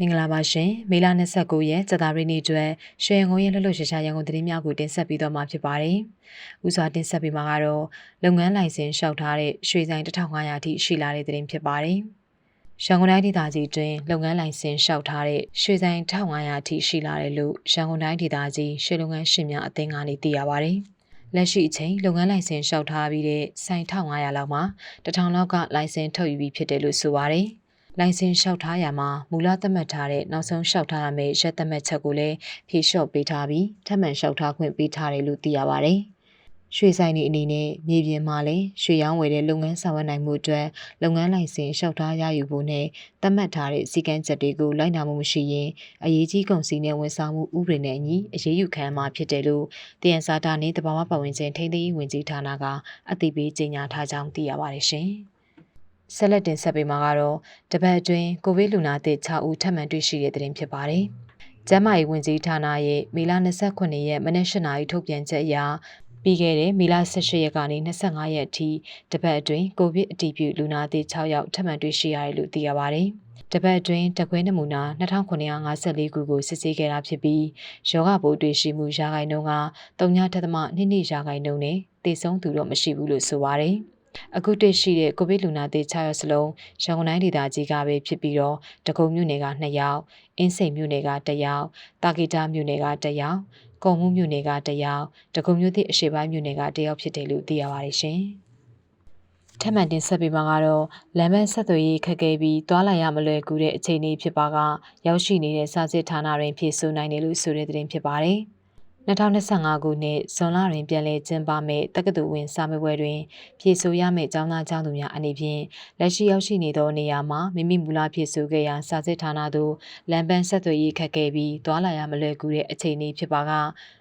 မင်္ဂလာပါရှင်မေလ29ရက်ကြာသပတေးနေ့အတွက်ရွှေငုံရဲ့လှုပ်လှုပ်ရှားရှားရန်ကုန်သတင်းများကိုတင်ဆက်ပေးတော့မှာဖြစ်ပါတယ်။ဦးစွာတင်ဆက်ပေးမှာကတော့လုပ်ငန်းလိုင်စင်လျှောက်ထားတဲ့ရွှေဆိုင်1500အထိရှိလာတဲ့သတင်းဖြစ်ပါတယ်။ရန်ကုန်တိုင်းဒေသကြီးတွင်လုပ်ငန်းလိုင်စင်လျှောက်ထားတဲ့ရွှေဆိုင်1500အထိရှိလာတယ်လို့ရန်ကုန်တိုင်းဒေသကြီးရွှေလုပ်ငန်းရှင်များအသင်းကနေသိရပါတယ်။လက်ရှိအချိန်လုပ်ငန်းလိုင်စင်လျှောက်ထားပြီးတဲ့ဆိုင်1500လောက်မှာ1000လောက်ကလိုင်စင်ထုတ်ယူပြီးဖြစ်တယ်လို့ဆိုပါတယ်။ လိုင်စင်လျှောက်ထားရမှာမူလသတ်မှတ်ထားတဲ့နောက်ဆုံးလျှောက်ထားရမယ့်ရက်သတ်မှတ်ချက်ကိုလည်းဖြေလျှော့ပေးထားပြီးထပ်မံလျှောက်ထားခွင့်ပေးထားတယ်လို့သိရပါဗျ။ရွှေဆိုင်တွေအနေနဲ့မြေပြင်မှာလည်းရွှေရောင်းဝယ်တဲ့လုပ်ငန်းဆောင်ရွက်နိုင်မှုအတွက်လုပ်ငန်းလိုင်စင်လျှောက်ထားရယူဖို့နဲ့သတ်မှတ်ထားတဲ့စည်းကမ်းချက်တွေကိုလိုက်နာမှုမရှိရင်အရေးကြီးကုန်စည်နဲ့ဝန်ဆောင်မှုဥပဒေနဲ့အညီအရေးယူခံမှာဖြစ်တယ်လို့တယန်စာတာနဲ့တဘာဝပတ်ဝန်းကျင်ထိန်းသိမ်းရေးဝန်ကြီးဌာနကအသိပေးကြေညာထားကြောင်းသိရပါတယ်ရှင်။ ဆက်လက်တင်ဆက်ပေးမှာကတော့တပတ်အတွင်းကိုဗစ်လူနာသစ်6ဦးထပ်မံတွေ့ရှိတဲ့တဲ့တင်ဖြစ်ပါတယ်။ကျန်းမာရေးဝန်ကြီးဌာနရဲ့မေလ29ရက်မနက်၈နာရီထုတ်ပြန်ချက်အရပြီးခဲ့တဲ့မေလ18ရက်ကနေ25ရက်အထိတပတ်အတွင်းကိုဗစ်အတည်ပြုလူနာသစ်6ယောက်ထပ်မံတွေ့ရှိရတယ်လို့သိရပါတယ်။တပတ်အတွင်းတကွဲနမူနာ2954ခုကိုစစ်ဆေးခဲ့တာဖြစ်ပြီးယောဂပိုးတွေ့ရှိမှုရာခိုင်နှုန်းက3.2ရာခိုင်နှုန်းနဲ့တည်ဆုံးသူတော့မရှိဘူးလို့ဆိုပါတယ်။ အခုတွေ့ရှိတဲ့ကိုဗစ်လူနာသစ်6ယောက်စလုံးရန်ကုန်တိုင်းဒေသကြီးကပဲဖြစ်ပြီးတော့တကုံမြို့နယ်က2ယောက်အင်းစိန်မြို့နယ်က1ယောက်တာဂီတာမြို့နယ်က1ယောက်ကုံမှုမြို့နယ်က1ယောက်တကုံမြို့သစ်အရှေ့ပိုင်းမြို့နယ်က1ယောက်ဖြစ်တယ်လို့သိရပါတယ်ရှင်ထပ်မံတင်ဆက်ပေးမှာကတော့လမ်းမဆက်သွယ်ရေးခက်ခဲပြီးတွာလာရမလွယ်ကူတဲ့အခြေအနေဖြစ်ပါကရောက်ရှိနေတဲ့စာစစ်ဌာနတွင်ဖြည့်ဆို့နိုင်တယ်လို့ဆိုတဲ့သတင်းဖြစ်ပါတယ်။ 2025ခုနှစ်ဇွန်လတွင်ပြန်လည်ကျင်းပမယ့်တက္ကသိုလ်ဝင်စာမေးပွဲတွင်ဖြည့်ဆို့ရမယ့်ကျောင်းသားကျောင်းသူများအနေဖြင့်လက်ရှိရောက်ရှိနေသောနေရာမှာမိမိမူလဖြည့်ဆို့ခဲ့ရာစာစစ်ဌာနသို့လမ်းပန်းဆက်သွယ်ရေးခက်ခဲပြီးသွာလာရမလွယ်ကူတဲ့အခြေအနေဖြစ်ပါက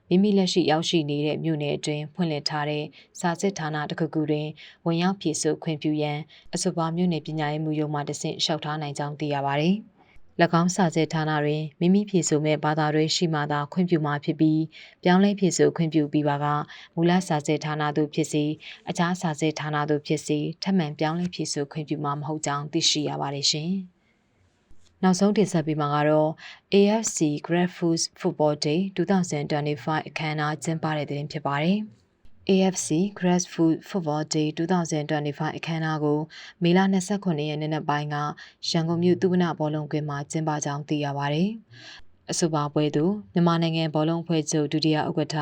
မိမိလက်ရှိရောက်ရှိနေတဲ့မြို့နယ်အတွင်းဖွင့်လှစ်ထားတဲ့စာစစ်ဌာနတစ်ခုခုတွင်ဝင်ရောက်ဖြည့်ဆို့ခွင့်ပြုရန်အဆိုပါမြို့နယ်ပညာရေးမှုရုံးမှတဆင့်လျှောက်ထားနိုင်ကြောင်းသိရပါသည်။၎ င်းစာစစ်ဌာနတွင်မိမိဖြည့်ဆို့မဲ့ဘာသာတွေရှိမှသာခွင့်ပြုမှာဖြစ်ပြီးပြောင်းလဲဖြည့်ဆို့ခွင့်ပြုပြီးပါကမူလစာစစ်ဌာနသို့ဖြစ်စီအခြားစာစစ်ဌာနသို့ဖြစ်စီထပ်မံပြောင်းလဲဖြည့်ဆို့ခွင့်ပြုမှာမဟုတ်ကြောင်းသိရှိရပါတယ်ရှင်။နောက်ဆုံးတင်ဆက်ပေးမှာကတော့ AFC Grab Foods Football Day 2025အခမ်းအနားကျင်းပတဲ့တဲ့တင်ဖြစ်ပါတယ်။ AFC Grassfoot Football Day 2025အခမ်းအနားကိုမေလ29ရက်နေ့နက်ပိုင်းကရန်ကုန်မြို့သုဝနဘောလုံးကွင်းမှာကျင်းပကြောင်းသိရပါဗျ။အဆိုပါပွဲသို့မြန်မာနိုင်ငံဘောလုံးအဖွဲ့ချုပ်ဒုတိယဥက္ကဋ္ဌ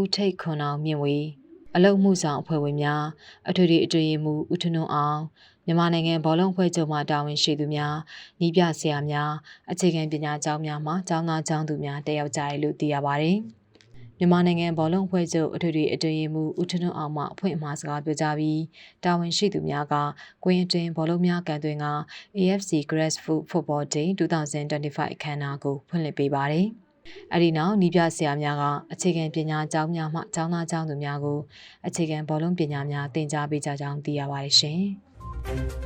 ဦးထိတ်ခွန်အောင်မြင့်ဝေအလုံမှုဆောင်အဖွဲ့ဝင်များအထွေထွေအတွင်းမှုဦးထွန်းအောင်မြန်မာနိုင်ငံဘောလုံးအဖွဲ့ချုပ်မှတာဝန်ရှိသူများဤပြဆရာများအခြေခံပညာကျောင်းများမှကျောင်းသားကျောင်းသူများတက်ရောက်ကြတယ်လို့သိရပါဗျ။ မြန်မာနိုင်ငံဘောလုံးအဖွဲ့ချုပ်အထွေထွေအတွင်းရေးမှူးဦးထွန်းအောင်မှအဖွင့်အမှားစကားပြောကြားပြီးတာဝန်ရှိသူများကကွင်းအတွင်းဘောလုံးများကန်သွင်းက AFC Grassfoot Football Day 2025အခမ်းအနားကိုဖွင့်လှစ်ပေးပါတယ်။အဲဒီနောက်နီးပြဆရာများကအခြေခံပညာကျောင်းများမှကျောင်းသားကျောင်းသူများကိုအခြေခံဘောလုံးပညာများသင်ကြားပေးကြကြောင်းသိရပါတယ်ရှင်။